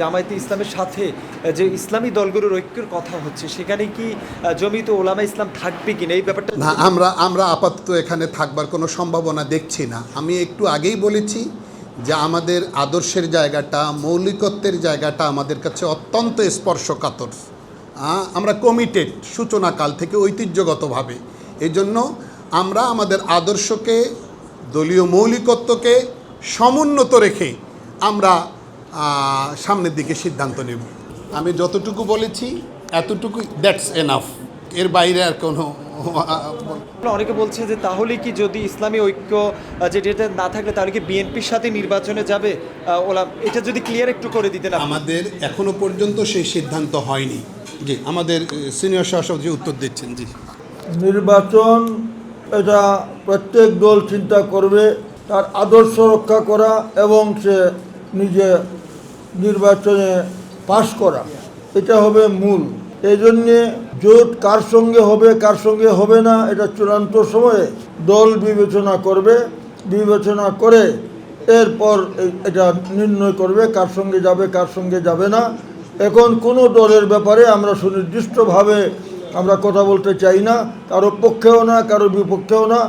জামায়াতে ইসলামের সাথে যে ইসলামী দলগুলোর ঐক্যের কথা হচ্ছে, সেখানে কি জমিত ওলামা ইসলাম থাকবে কিনা? এই ব্যাপারটা না, আমরা আমরা আপাতত এখানে থাকবার কোনো সম্ভাবনা দেখছি না। আমি একটু আগেই বলেছি যে আমাদের আদর্শের জায়গাটা, মৌলিকত্বের জায়গাটা আমাদের কাছে অত্যন্ত স্পর্শকাতর। আমরা কমিটেড সূচনাকাল থেকে ঐতিহ্যগতভাবে। এই জন্য আমরা আমাদের আদর্শকে, দলীয় মৌলিকত্বকে সমুন্নত রেখে আমরা সামনের দিকে সিদ্ধান্ত নেব। আমি যতটুকু বলেছি এতটুকু দ্যাটস এনাফ এর বাইরে আর কোনো অনেকে বলছে যে তাহলে কি যদি ইসলামী ঐক্য যে যেটা না থাকলে তাহলে কি বিএনপির সাথে নির্বাচনে যাবে? ওলা এটা যদি ক্লিয়ার একটু করে দিতেন আপনি। আমাদের এখনও পর্যন্ত সেই সিদ্ধান্ত হয়নি। জি আমাদের সিনিয়র শাসক যে উত্তর দিচ্ছেন জি। নির্বাচন এটা প্রত্যেক দল চিন্তা করবে তার আদর্শ রক্ষা করা এবং সে নিজে নির্বাচনে পাশ করা। এটা হবে মূল। এই জন্যে জোট কার সঙ্গে হবে, কার সঙ্গে হবে না, এটা চূড়ান্ত সময়ে দল বিবেচনা করবে। বিবেচনা করে এরপর এটা নির্ণয় করবে কার সঙ্গে যাবে, কার সঙ্গে যাবে না। এখন কোনো দলের ব্যাপারে আমরা সুনির্দিষ্টভাবে আমরা কথা বলতে চাই না, কারও পক্ষেও না, কারও বিপক্ষেও না।